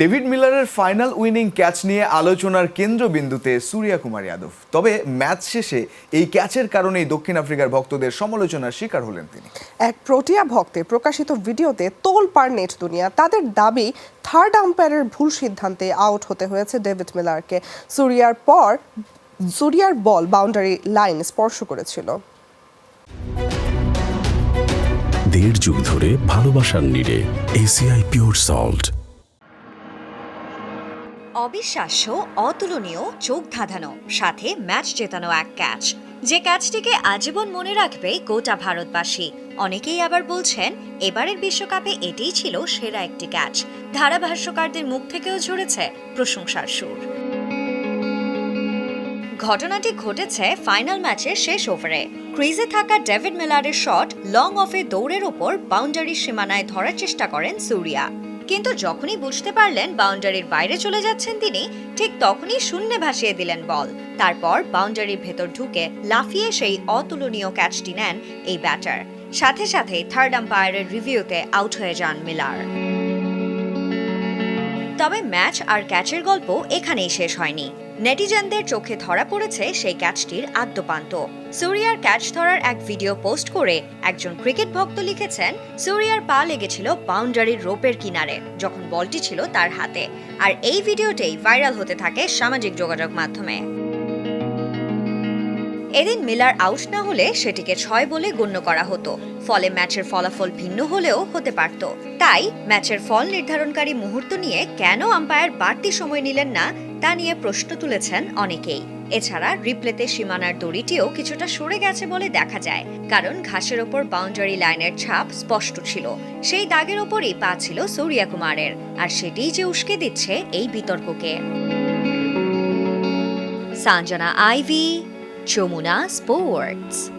David মিলারের final winning catch নিয়ে আলোচনার কেন্দ্রবিন্দুতে সূর্যা কুমার যাদব। তবে ম্যাচ শেষে এই ক্যাচের কারণেই দক্ষিণ আফ্রিকার ভক্তদের সমালোচনার শিকার হলেন তিনি। এক প্রোটিয়া ভক্তে প্রকাশিত ভিডিওতে তোল পার নেট দুনিয়া তাদের দাবি থার্ড আম্পায়ারের ভুল সিদ্ধান্তে আউট হতে হয়েছে ডেভিড মিলারকে। সুরিয়ার পর সুরিয়ার বল বাউন্ডারি লাইন স্পর্শ করেছিল। দেড় যুগ ধরে ভালোবাসার নিড়ে এসিআই পিওর সল্ট। অবিশ্বাস্য, অতুলনীয় চোখ ধাঁধানো সাথে ম্যাচ জেতানো এক ক্যাচ যে ক্যাচটিকে আজীবন মনে রাখবে গোটা ভারতবাসী। অনেকেই আবার বলছেন, এবারের বিশ্বকাপে এটিই ছিল সেরা একটি ক্যাচ ধারাভাষ্যকারদের মুখ থেকেও ঝরেছে প্রশংসার সুর। ঘটনাটি ঘটেছে ফাইনাল ম্যাচের শেষ ওভারে ক্রিজে থাকা ডেভিড মিলারের শট লং অফে দৌড়ের ওপর বাউন্ডারির সীমানায় ধরার চেষ্টা করেন সুরিয়া। কিন্তু যখনই বুঝতে পারলেন বাউন্ডারির বাইরে চলে যাচ্ছেন তিনি, ঠিক তখনই শূন্যে ভাসিয়ে দিলেন বল। তারপর বাউন্ডারির ভেতর ঢুকে লাফিয়ে সেই অতুলনীয় ক্যাচটি নেন এই ব্যাটার সাথে সাথে থার্ড আম্পায়ারের রিভিউতে আউট হয়ে যান মিলার তবে ম্যাচ আর ক্যাচের গল্প এখানেই শেষ হয়নি। নেটিজেনদের চোখে ধরা পড়েছে সেই ক্যাচটির আদ্যপান্ত। সুরিয়ার ক্যাচ ধরার এক ভিডিও পোস্ট করে একজন ক্রিকেট ভক্ত লিখেছেন, সুরিয়ার পা লেগেছিল বাউন্ডারির রোপের কিনারে, যখন বলটি ছিল তার হাতে। আর এই ভিডিওটাই ভাইরাল হতে থাকে সামাজিক যোগাযোগ মাধ্যমে। এদিন মিলার আউট না হলে সেটিকে ছয় বলে গণ্য করা হতো। ফলে ম্যাচের ফলাফল ভিন্ন হলেও হতে পারত। তাই ম্যাচের ফল নির্ধারণকারী মুহূর্ত নিয়ে কেন আম্পায়ার বাড়তি সময় নিলেন না, তা নিয়ে প্রশ্ন তুলেছেন অনেকেই। এছাড়া রিপ্লেতে সীমানার দড়িটিও কিছুটা সরে গেছে বলে দেখা যায়। কারণ ঘাসের ওপর বাউন্ডারি লাইনের ছাপ স্পষ্ট ছিল। সেই দাগের ওপরই পা ছিল সৌরিয়া কুমারের। আর সেটিই যে উস্কে দিচ্ছে এই বিতর্ককে। সাঞ্জনা আইভি Chomuna Sports.